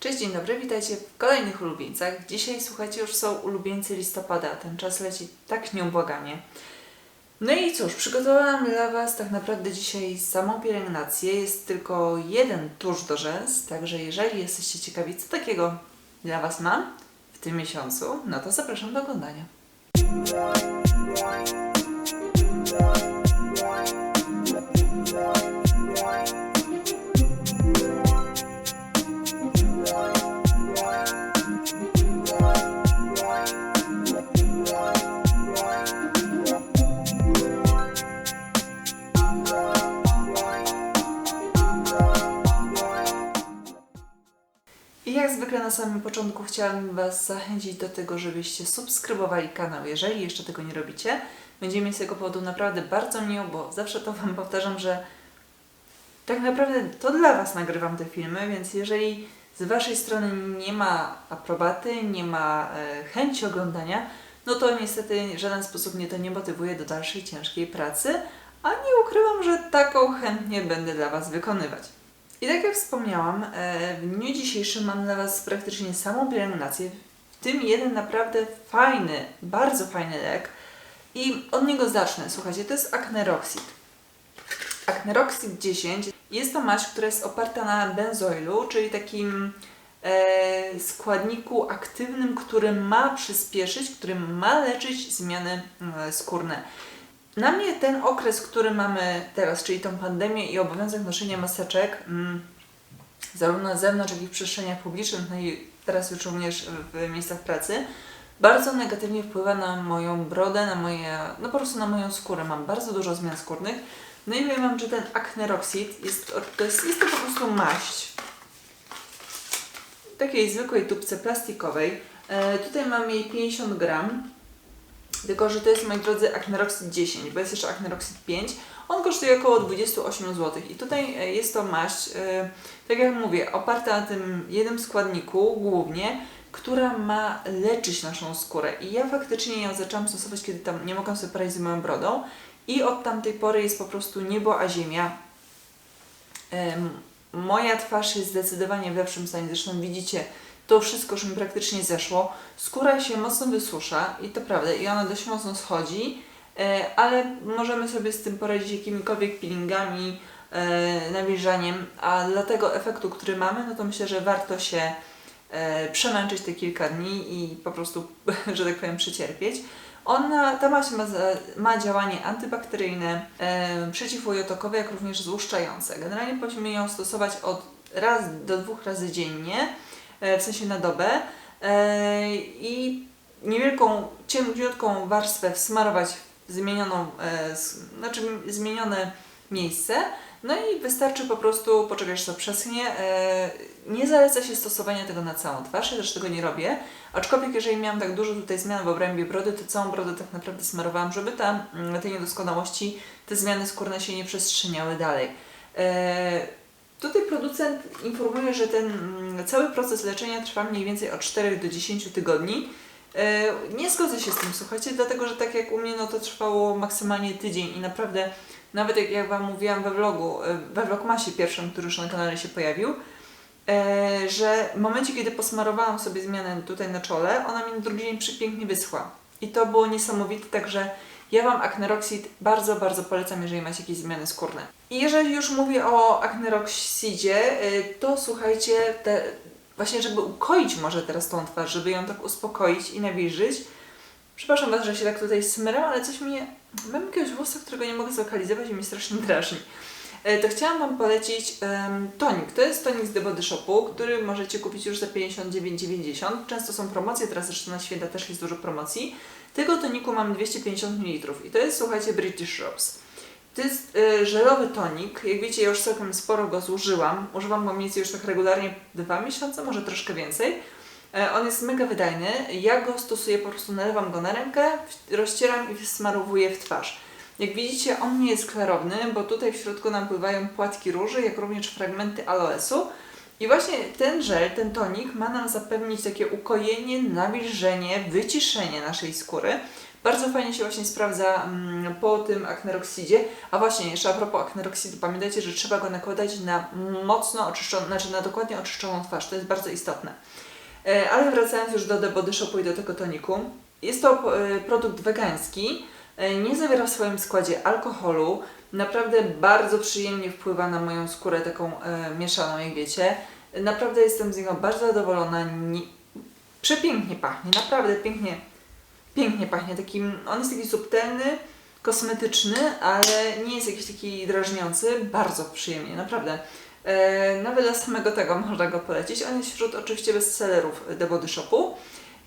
Cześć, dzień dobry, witajcie w kolejnych ulubieńcach. Dzisiaj, słuchajcie, już są ulubieńcy listopada, ten czas leci tak nieubłaganie. No i cóż, przygotowałam dla Was tak naprawdę dzisiaj samą pielęgnację. Jest tylko jeden tusz do rzęs, także jeżeli jesteście ciekawi, co takiego dla Was mam w tym miesiącu, no to zapraszam do oglądania. Chciałabym Was zachęcić do tego, żebyście subskrybowali kanał, jeżeli jeszcze tego nie robicie. Będzie mi z tego powodu naprawdę bardzo miło, bo zawsze to Wam powtarzam, że tak naprawdę to dla Was nagrywam te filmy, więc jeżeli z Waszej strony nie ma aprobaty, nie ma e, chęci oglądania, no to niestety w żaden sposób mnie to nie motywuje do dalszej ciężkiej pracy, a nie ukrywam, że taką chętnie będę dla Was wykonywać. I tak jak wspomniałam, e, w dniu dzisiejszym mam dla Was praktycznie samą pielęgnację, w tym jeden naprawdę fajny, bardzo fajny lek i od niego zacznę. Słuchajcie, to jest Acneroxid. Acneroxid 10 jest to maść, która jest oparta na benzoilu, czyli takim e, składniku aktywnym, który ma przyspieszyć, który ma leczyć zmiany e, skórne. Na mnie ten okres, który mamy teraz, czyli tą pandemię i obowiązek noszenia maseczek, mm, zarówno na zewnątrz, jak i w przestrzeniach publicznych, no i teraz już również w miejscach pracy, bardzo negatywnie wpływa na moją brodę, na moje, no po prostu na moją skórę. Mam bardzo dużo zmian skórnych. No i Wam, że ten Acneroxid jest, to jest, jest to po prostu maść takiej zwykłej tubce plastikowej. E, tutaj mam jej 50 gram. Tylko, że to jest, moi drodzy, Acneroxid 10, bo jest jeszcze Acneroxid 5. On kosztuje około 28 zł. I tutaj e, jest to maść, e, tak jak mówię, oparta na tym jednym składniku głównie, która ma leczyć naszą skórę. I ja faktycznie ją zaczęłam stosować, kiedy tam nie mogłam sobie poradzić z moją brodą. I od tamtej pory jest po prostu niebo a ziemia. Em, Moja twarz jest zdecydowanie w lepszym stanie. Zresztą widzicie, to wszystko już mi praktycznie zeszło. Skóra się mocno wysusza i to prawda, i ona dość mocno schodzi, e, ale możemy sobie z tym poradzić jakimikolwiek peelingami, e, nawilżaniem, a dla tego efektu, który mamy, no to myślę, że warto się e, przemęczyć te kilka dni i po prostu, że tak powiem, przecierpieć. Ona, ta maść ma, ma działanie antybakteryjne, e, przeciwujotokowe, jak również złuszczające. Generalnie powinniśmy ją stosować od raz do dwóch razy dziennie, w sensie na dobę e, i niewielką, cieniutką warstwę wsmarować w zmienioną, e, znaczy zmienione miejsce. No i wystarczy po prostu poczekać, aż to przeschnie. E, Nie zaleca się stosowania tego na całą twarz, ja też tego nie robię. Aczkolwiek jeżeli miałam tak dużo tutaj zmian w obrębie brody, to całą brodę tak naprawdę smarowałam, żeby ta, mm, te niedoskonałości, te zmiany skórne się nie przestrzeniały dalej. Tutaj producent informuje, że ten mm, cały proces leczenia trwa mniej więcej od 4 do 10 tygodni. E, Nie zgodzę się z tym, słuchajcie, dlatego że tak jak u mnie, no to trwało maksymalnie tydzień i naprawdę, nawet jak, jak Wam mówiłam we vlogu, e, we vlogmasie pierwszym, który już na kanale się pojawił, e, że w momencie, kiedy posmarowałam sobie zmianę tutaj na czole, ona mi na drugi dzień przepięknie wyschła. I to było niesamowite, także ja Wam Acneroxid bardzo, bardzo polecam, jeżeli macie jakieś zmiany skórne. I jeżeli już mówię o Acneroxidzie, y, to słuchajcie, te, właśnie żeby ukoić może teraz tą twarz, żeby ją tak uspokoić i nawilżyć. Przepraszam Was, że się tak tutaj smyram, ale coś mnie... Mam jakiegoś włosa, którego nie mogę zlokalizować i mnie strasznie drażni. E, To chciałam Wam polecić em, tonik. To jest tonik z The Body Shopu, który możecie kupić już za 59,90. Często są promocje, teraz zresztą na święta też jest dużo promocji. Tego toniku mam 250 ml i to jest, słuchajcie, British Rose. To jest e, żelowy tonik. Jak wiecie, ja już całkiem sporo go zużyłam. Używam go mniej więcej już tak regularnie dwa miesiące, może troszkę więcej. E, On jest mega wydajny. Ja go stosuję, po prostu nalewam go na rękę, rozcieram i smarowuję w twarz. Jak widzicie, on nie jest klarowny, bo tutaj w środku nam pływają płatki róży, jak również fragmenty aloesu. I właśnie ten żel, ten tonik ma nam zapewnić takie ukojenie, nawilżenie, wyciszenie naszej skóry. Bardzo fajnie się właśnie sprawdza mm, po tym akneroksidzie. A właśnie, jeszcze a propos akneroksidu, pamiętajcie, że trzeba go nakładać na mocno oczyszczoną, znaczy na dokładnie oczyszczoną twarz. To jest bardzo istotne. E, Ale wracając już do The Body Shopu i do tego toniku. Jest to e, produkt wegański, nie zawiera w swoim składzie alkoholu. Naprawdę bardzo przyjemnie wpływa na moją skórę taką e, mieszaną, jak wiecie. Naprawdę jestem z niego bardzo zadowolona. Nie, przepięknie pachnie, naprawdę pięknie, pięknie pachnie. Takim, on jest taki subtelny, kosmetyczny, ale nie jest jakiś taki drażniący. Bardzo przyjemnie, naprawdę. E, nawet dla samego tego można go polecić. On jest wśród oczywiście bestsellerów The Body Shopu.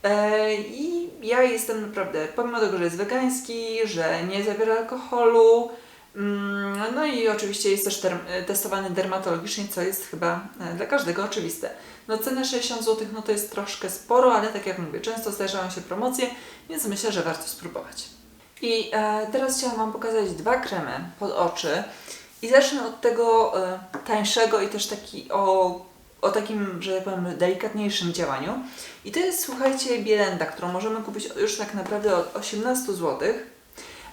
E, I ja jestem naprawdę, pomimo tego, że jest wegański, że nie zawiera alkoholu, mm, no i oczywiście jest też e, testowany dermatologicznie, co jest chyba e, dla każdego oczywiste. No cena 60 zł, no to jest troszkę sporo, ale tak jak mówię, często zdarzają się promocje, więc myślę, że warto spróbować. I teraz chciałam Wam pokazać dwa kremy pod oczy. I zacznę od tego tańszego i też taki o, o takim, że tak powiem, delikatniejszym działaniu. I to jest, słuchajcie, bielenda, którą możemy kupić już tak naprawdę od 18 zł.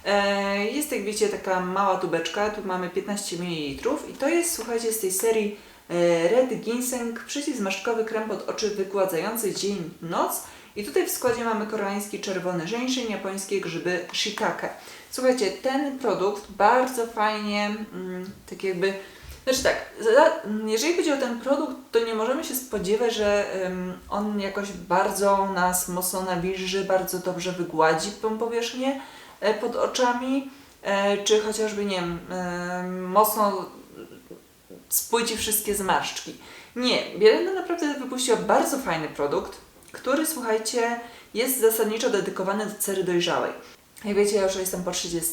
E, jest, jak wiecie, taka mała tubeczka, tu mamy 15 ml i to jest, słuchajcie, z tej serii e, Red Ginseng przeciwzmarszczkowy krem pod oczy wygładzający dzień noc. I tutaj w składzie mamy koreański czerwony żeńszeń, japońskie grzyby shiitake. Słuchajcie, ten produkt bardzo fajnie, mm, tak jakby, znaczy tak, jeżeli chodzi o ten produkt, to nie możemy się spodziewać, że on jakoś bardzo nas mocno nawilży, bardzo dobrze wygładzi tą powierzchnię e, pod oczami, e, czy chociażby, nie wiem, e, mocno spłyci wszystkie zmarszczki. Nie, Bielenda naprawdę wypuściła bardzo fajny produkt, który, słuchajcie, jest zasadniczo dedykowany do cery dojrzałej. Jak wiecie, ja już jestem po 30,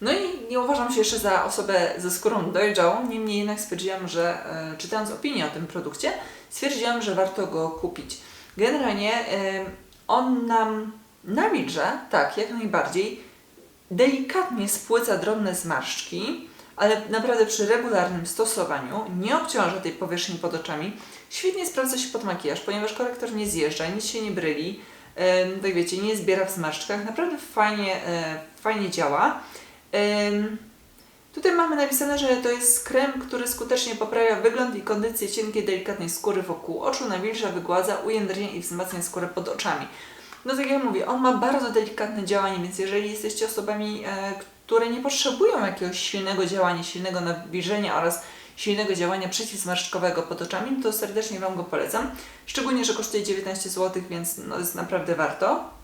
no i nie uważam się jeszcze za osobę ze skórą dojrzałą, niemniej jednak stwierdziłam, że e, czytając opinię o tym produkcie, stwierdziłam, że warto go kupić. Generalnie on nam nawilża, tak, jak najbardziej, delikatnie spłyca drobne zmarszczki, ale naprawdę przy regularnym stosowaniu nie obciąża tej powierzchni pod oczami. Świetnie sprawdza się pod makijaż, ponieważ korektor nie zjeżdża, nic się nie bryli, tak wiecie, nie zbiera w zmarszczkach. Naprawdę fajnie, e, fajnie działa. Tutaj mamy napisane, że to jest krem, który skutecznie poprawia wygląd i kondycję cienkiej, delikatnej skóry wokół oczu, nawilża, wygładza, ujędrnia i wzmacnia skórę pod oczami. No tak jak mówię, on ma bardzo delikatne działanie, więc jeżeli jesteście osobami, e, które nie potrzebują jakiegoś silnego działania, silnego nawilżenia oraz silnego działania przeciwzmarszczkowego pod oczami, to serdecznie Wam go polecam. Szczególnie, że kosztuje 19 zł, więc no, jest naprawdę warto.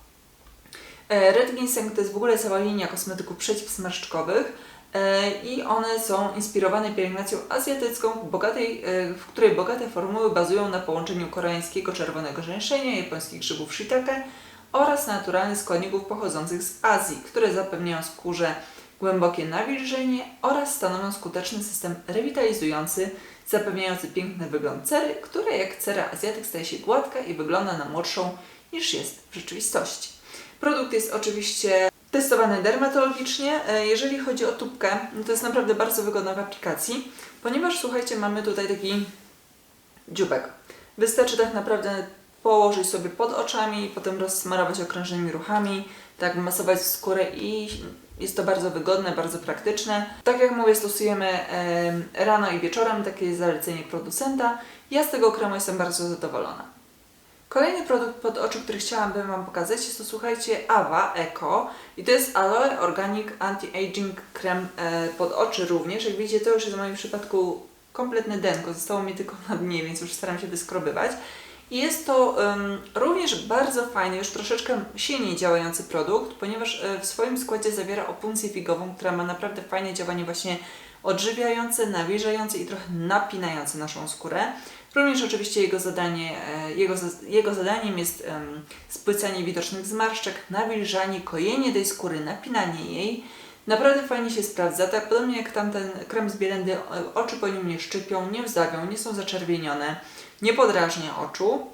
E, Red Ginseng to jest w ogóle cała linia kosmetyków przeciwzmarszczkowych e, i one są inspirowane pielęgnacją azjatycką, bogatej, e, w której bogate formuły bazują na połączeniu koreańskiego czerwonego rzęszenia, japońskich grzybów shiitake oraz naturalnych składników pochodzących z Azji, które zapewniają skórze głębokie nawilżenie oraz stanowią skuteczny system rewitalizujący, zapewniający piękny wygląd cery, która jak cera azjatyk staje się gładka i wygląda na młodszą niż jest w rzeczywistości. Produkt jest oczywiście testowany dermatologicznie. E, Jeżeli chodzi o tubkę, to jest naprawdę bardzo wygodna w aplikacji, ponieważ słuchajcie, mamy tutaj taki dziubek. Wystarczy tak naprawdę położyć sobie pod oczami, potem rozsmarować okrężnymi ruchami, tak masować skórę i jest to bardzo wygodne, bardzo praktyczne. Tak jak mówię, stosujemy em, rano i wieczorem, takie jest zalecenie producenta. Ja z tego kremu jestem bardzo zadowolona. Kolejny produkt pod oczy, który chciałabym Wam pokazać jest to, słuchajcie, Ava Eco i to jest Aloe Organic Anti-Aging Krem e, pod oczy również. Jak widzicie, to już jest w moim przypadku kompletny denko, zostało mi tylko na dnie, więc już staram się wyskrobywać. I jest to em, również bardzo fajny, już troszeczkę silniej działający produkt, ponieważ e, w swoim składzie zawiera opuncję figową, która ma naprawdę fajne działanie właśnie odżywiające, nawilżające i trochę napinające naszą skórę. Również oczywiście jego, zadanie, e, jego, jego zadaniem jest em, spłycanie widocznych zmarszczek, nawilżanie, kojenie tej skóry, napinanie jej. Naprawdę fajnie się sprawdza, tak podobnie jak tamten krem z Bielendy, e, oczy po nim nie szczypią, nie wzdawią, nie są zaczerwienione, nie podrażnia oczu,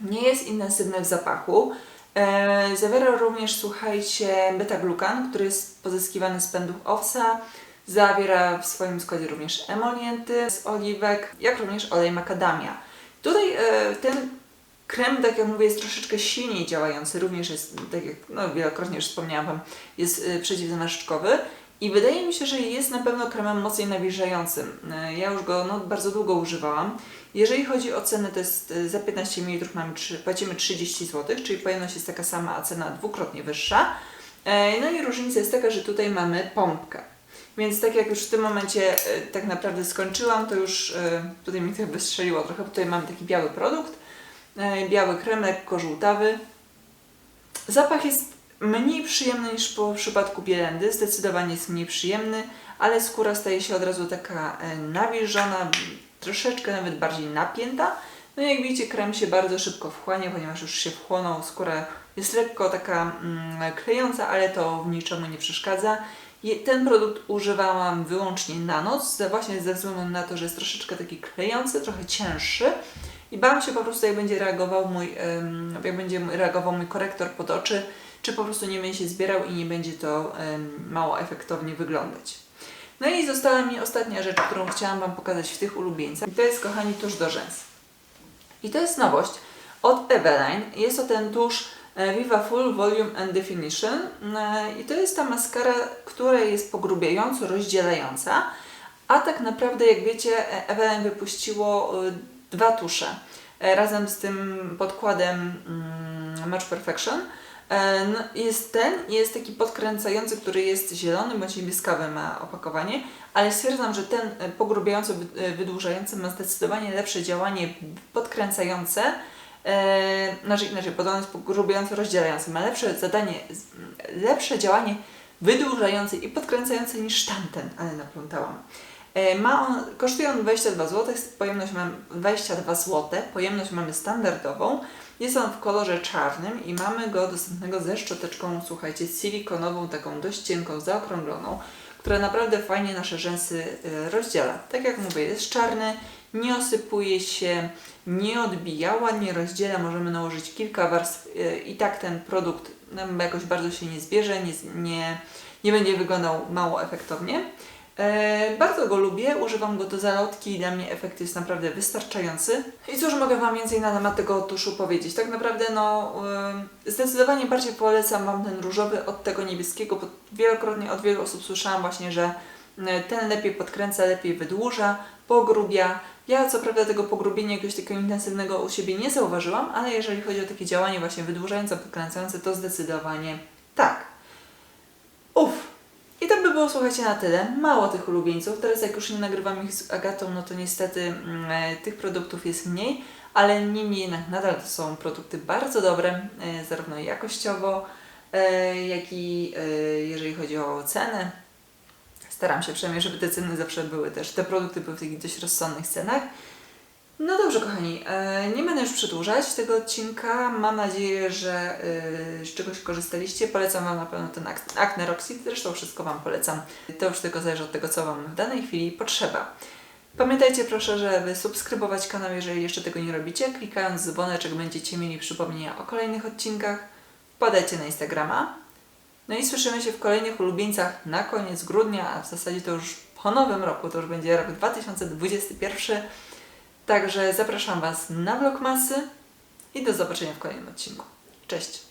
nie jest intensywny w zapachu. E, zawiera również, słuchajcie, beta-glukan, który jest pozyskiwany z pędów owsa, Zawiera w swoim składzie również emolienty z oliwek, jak również olej makadamia. Tutaj e, ten krem, tak jak mówię, jest troszeczkę silniej działający, również jest, tak jak no, wielokrotnie już wspomniałam Wam, jest e, przeciwzmarszczkowy i wydaje mi się, że jest na pewno kremem mocniej nawilżającym. E, Ja już go no, bardzo długo używałam. Jeżeli chodzi o cenę, to jest za 15 ml mamy trzy- płacimy 30 zł, czyli pojemność jest taka sama, a cena dwukrotnie wyższa. No i różnica jest taka, że tutaj mamy pompkę. Więc tak jak już w tym momencie e, tak naprawdę skończyłam, to już e, tutaj mi to wystrzeliło trochę, bo tutaj mamy taki biały produkt, e, biały krem, lekko. Zapach jest mniej przyjemny niż po przypadku bielendy, zdecydowanie jest mniej przyjemny, ale skóra staje się od razu taka nawilżona, troszeczkę nawet bardziej napięta. No i jak widzicie, krem się bardzo szybko wchłania, ponieważ już się wchłonął, skóra jest lekko taka mm, klejąca, ale to w niczemu nie przeszkadza. Ten produkt używałam wyłącznie na noc, właśnie ze względu na to, że jest troszeczkę taki klejący, trochę cięższy. I bałam się po prostu, jak będzie reagował mój, jak będzie reagował mój korektor pod oczy, czy po prostu nie będzie się zbierał i nie będzie to mało efektownie wyglądać. No i została mi ostatnia rzecz, którą chciałam Wam pokazać w tych ulubieńcach. I to jest, kochani, tusz do rzęs. I to jest nowość od Eveline. Jest to ten tusz Viva Full Volume and Definition. E, I to jest ta maskara, która jest pogrubiająco rozdzielająca. A tak naprawdę, jak wiecie, e, Eveline wypuściło e, dwa tusze e, razem z tym podkładem mm, Match Perfection. E, no, Jest ten i jest taki podkręcający, który jest zielony bądź niebieskawy ma opakowanie, ale stwierdzam, że ten e, e, wydłużający ma zdecydowanie lepsze działanie podkręcające, e, znaczy inaczej, podobno jest pogrubiający, rozdzielający, ma lepsze zadanie, lepsze działanie wydłużające i podkręcające niż tamten, ale naplątałam. E, Ma on, kosztuje on 22 zł, pojemność mam 22 zł, pojemność mamy standardową. Jest on w kolorze czarnym i mamy go dostępnego ze szczoteczką, słuchajcie, silikonową, taką dość cienką, zaokrągloną, która naprawdę fajnie nasze rzęsy e, rozdziela. Tak jak mówię, jest czarny, nie osypuje się, nie odbija, ładnie rozdziela, możemy nałożyć kilka warstw e, i tak ten produkt nam jakoś bardzo się nie zbierze, nie, nie, nie będzie wyglądał mało efektownie. E, bardzo go lubię, używam go do zalotki i dla mnie efekt jest naprawdę wystarczający. I cóż mogę Wam więcej na temat tego tuszu powiedzieć? Tak naprawdę no e, zdecydowanie bardziej polecam Wam ten różowy od tego niebieskiego, bo wielokrotnie od wielu osób słyszałam właśnie, że ten lepiej podkręca, lepiej wydłuża, pogrubia. Ja co prawda tego pogrubienia jakiegoś takiego intensywnego u siebie nie zauważyłam, ale jeżeli chodzi o takie działanie właśnie wydłużające, podkręcające, to zdecydowanie tak. Uff, i to by było, słuchajcie, na tyle. Mało tych ulubieńców. Teraz jak już nie nagrywam ich z Agatą, no to niestety mm, e, tych produktów jest mniej, ale niemniej jednak nadal to są produkty bardzo dobre, e, zarówno jakościowo, e, jak i jeżeli chodzi o cenę. Staram się przynajmniej, żeby te ceny zawsze były też, te produkty były w takich dość rozsądnych cenach. No dobrze, kochani, e, nie będę już przedłużać tego odcinka. Mam nadzieję, że e, z czegoś korzystaliście. Polecam Wam na pewno ten Ac- Acne Roxy, zresztą wszystko Wam polecam. To już tylko zależy od tego, co Wam w danej chwili potrzeba. Pamiętajcie proszę, żeby subskrybować kanał, jeżeli jeszcze tego nie robicie. Klikając dzwoneczek będziecie mieli przypomnienia o kolejnych odcinkach. Wpadajcie na Instagrama. No i słyszymy się w kolejnych ulubieńcach na koniec grudnia, a w zasadzie to już po nowym roku, to już będzie rok 2021. Także zapraszam Was na Vlogmasy i do zobaczenia w kolejnym odcinku. Cześć!